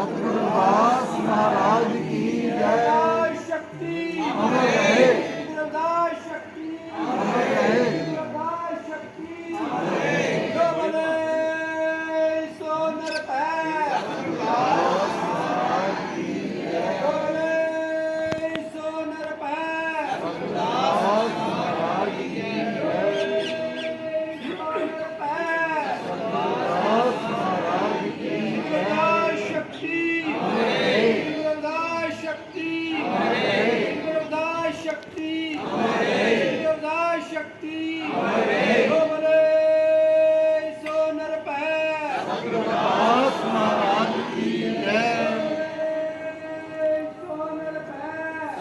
ਸਤਿਗੁਰੂ ਦਾਸ ਮਹਾਰਾਜ ਕੀ ਜੈ। ਨਰਪੈ ਮਹਾਰਾਜ ਕੀ ਜੈ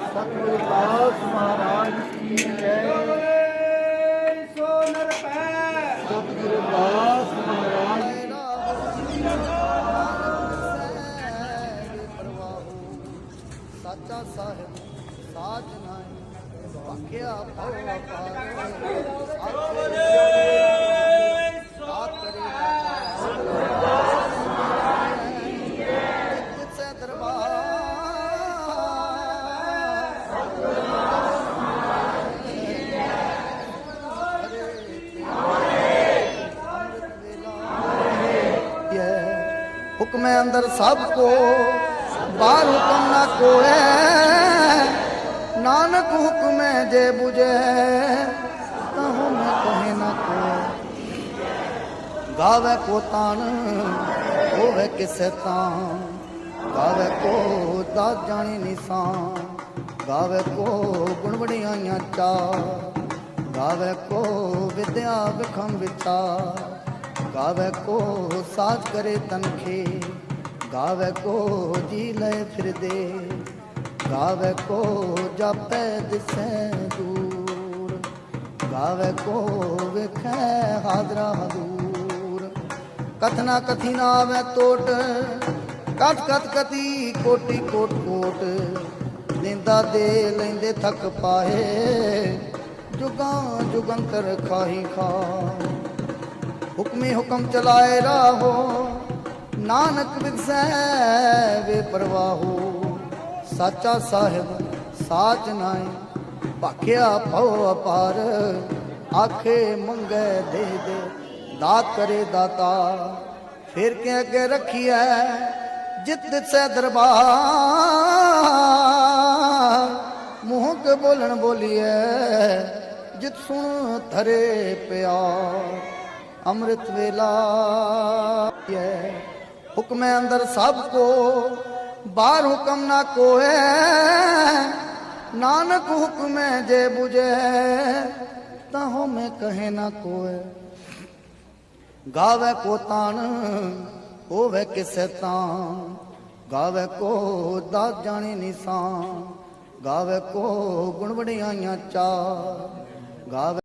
ਸਤਿਗੁਰੂ ਦਾਸ ਮਹਾਰਾਜ ਕੀ ਜੈ ਸੋ ਨਰਪੈ ਸਤਿਗੁਰੂ ਦਾਸ ਮਹਾਰਾਜ ਸਾਚਾ ਸਾਹਿਬ ਸਾਚ ਨਾਈ ਭਾਖਿਆ ਭਉ ਅਪਾਰ ਹੁਕਮ ਅੰਦਰ ਸਭ ਕੋ ਬਾਹਰ ਹੁਕਮ ਨਾ ਕੋਏ ਨਾਨਕ ਹੁਕਮ ਜੇ 부ਜੈ ਤਹੁ ਮੈਂ ਕਹੇ ਨਾ ਕੋਏ ਗਾਵੇ ਕੋ ਤਾਨ ਹੋਵੇ ਕਿਸੇ ਤਾਂ ਗਾਵੇ ਕੋ ਦਾ ਜਾਣੀ ਨਿਸ਼ਾਨ। ਗਾਵੇ ਕੋ ਗੁਣ ਵਡਿਆਈਆਂ ਚਾ ਗਾਵੇ ਕੋ ਵਿਦਿਆ ਵਿਖਮ ਵਿਚਾਰ। ਗਾਵੇ ਕੋ ਸਾਜ ਕਰੇ ਤਨਖੇ, ਗਾਵੇ ਕੋ ਜੀ ਲੈ ਫਿਰਦੇ ਗਾਵੇ ਕੋ ਜਾਪੈ ਦਿਸੈ ਦੂਰ, ਗਾਵੇ ਕੋ ਵੇਖੈ ਹਾਜ਼ਰਾ ਹਦੂਰ ਕਥਨਾ ਕਥੀ ਨਾ ਆਵੇ ਟੋਟ ਕਥ ਕਥ ਕਤੀ ਕੋਟੀ ਕੋਟ ਕੋਟ ਦਿੰਦਾ ਦੇ ਲੈਂਦੇ ਥੱਕ ਪਾਏ ਜੁਗਾਂ ਜੁਗੰਤਰ ਖਾਹੀ ਖਾ ਹੁਕਮੇ ਹੁਕਮ ਚਲਾਏ ਰਾਹੋ। ਨਾਨਕ ਵਿਗਸੈ ਵੇ ਪ੍ਰਵਾਹੋ। ਸਾਚਾ ਸਾਹਿਬ ਸਾਚ ਨਾਈ ਭਾਖਿਆ ਭਉ ਅਪਾਰ। ਆਖੇ ਮੰਗੈ ਦੇ ਦੇ, ਦਾਤ ਕਰੇ ਦਾਤਾ। ਫਿਰ ਕੇ ਅੱਗੇ ਰੱਖੀਐ ਜਿਤ ਸੈ ਦਰਬਾਰ? ਮੂੰਹ ਕੇ ਬੋਲਣ ਬੋਲੀਐ, ਜਿਤ ਸੁਣ ਧਰੇ ਪਿਆ ਅੰਮ੍ਰਿਤ ਵੇਲਾ ਹੈ। ਹੁਕਮੇ ਅੰਦਰ ਸਭ ਕੋ, ਬਾਹਰ ਹੁਕਮ ਨਾ ਕੋਏ ਨਾਨਕ ਹੁਕਮੇ ਜੇ 부ਜੈ ਤਹੁ ਮੈਂ ਕਹੇ ਨਾ ਕੋਏ ਗਾਵੇ ਕੋ ਤਾਨ ਹੋਵੇ ਕਿਸੇ ਤਾਂ ਗਾਵੇ ਕੋ ਦਾ ਜਾਣੀ ਨਿਸ਼ਾਨ। ਗਾਵੇ ਕੋ ਗੁਣ ਵਡਿਆਈਆਂ ਚਾ ਗਾਵੇ